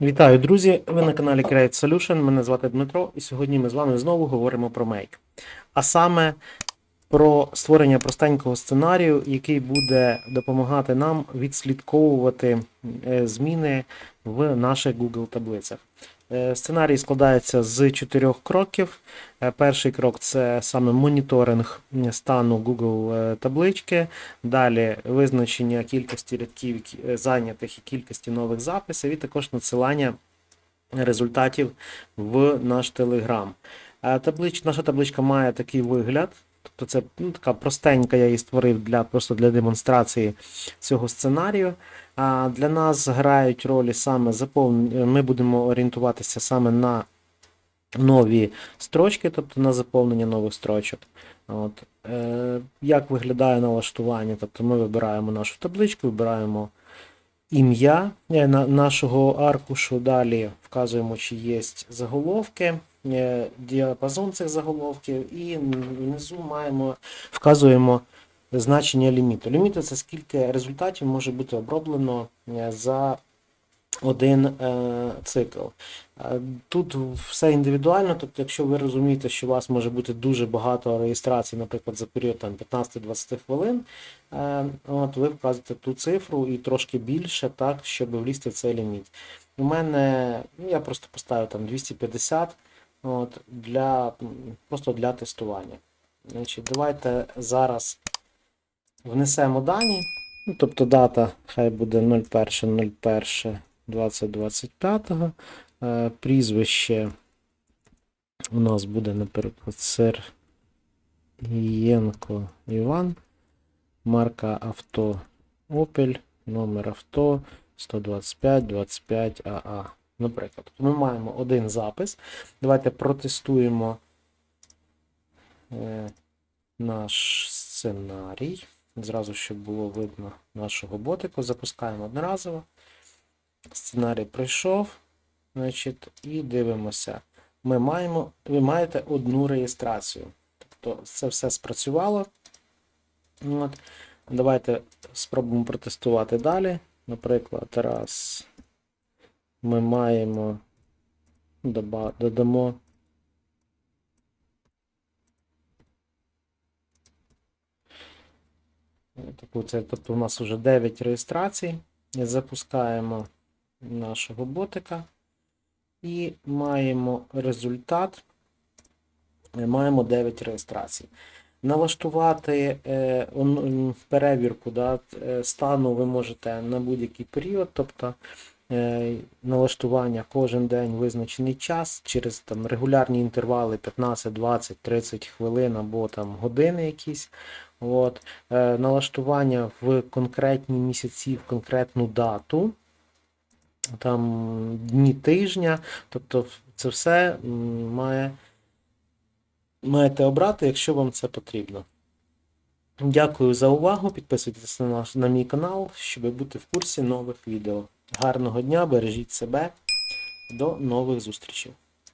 Вітаю, друзі! Ви на каналі Create Solution. Мене звати Дмитро, і сьогодні ми з вами знову говоримо про Make. А саме про створення простенького сценарію, який буде допомагати нам відслідковувати е, зміни в наших Google таблицях. Е, Сценарій складається з чотирьох кроків. Е, Перший крок це саме моніторинг стану Google е, таблички. Далі визначення кількості рядків зайнятих і кількості нових записів, і також надсилання результатів в наш Telegram. Таблич, наша табличка має такий вигляд. Тобто це ну, така простенька, я її створив для, просто для демонстрації цього сценарію. А для нас грають ролі саме заповнення. Ми будемо орієнтуватися саме на нові строчки, тобто на заповнення нових строчок. От. Е, як виглядає налаштування? Тобто ми вибираємо нашу табличку, вибираємо ім'я е, нашого аркушу, далі вказуємо, чи є заголовки, діапазон цих заголовків, і внизу маємо, вказуємо значення ліміту. Ліміт це скільки результатів може бути оброблено е, за один е, цикл. Е, Тут все індивідуально, тобто, якщо ви розумієте, що у вас може бути дуже багато реєстрацій, наприклад, за період там, 15-20 хвилин, е, от ви вказуєте ту цифру і трошки більше, так, щоб влізти в цей ліміт. У мене ну, я просто поставив там 250 от, для, просто для тестування. Значить, давайте зараз внесемо дані. Ну, тобто дата хай буде 01.01.2025. Е, Прізвище у нас буде, наприклад, Сергієнко Іван. Марка авто Opel, номер авто 125 25 АА. Наприклад, ми маємо один запис. Давайте протестуємо е, наш сценарій. Зразу, щоб було видно нашого ботику. Запускаємо одноразово. Сценарій пройшов. Значить, і дивимося. Ми маємо, ви маєте одну реєстрацію. Тобто це все спрацювало. От. Давайте спробуємо протестувати далі. Наприклад, раз ми маємо додамо таку це, тобто у нас вже 9 реєстрацій. Запускаємо нашого ботика і маємо результат. Маємо 9 реєстрацій. Налаштувати е, он- перевірку да, е, стану ви можете на будь-який період, тобто налаштування кожен день визначений час через там, регулярні інтервали 15, 20, 30 хвилин або там, години якісь. От. Е, налаштування в конкретні місяці, в конкретну дату, там дні тижня, тобто це все має, маєте обрати, якщо вам це потрібно. Дякую за увагу. Підписуйтесь на, наш, на мій канал, щоб бути в курсі нових відео. Гарного дня, бережіть себе. До нових зустрічей!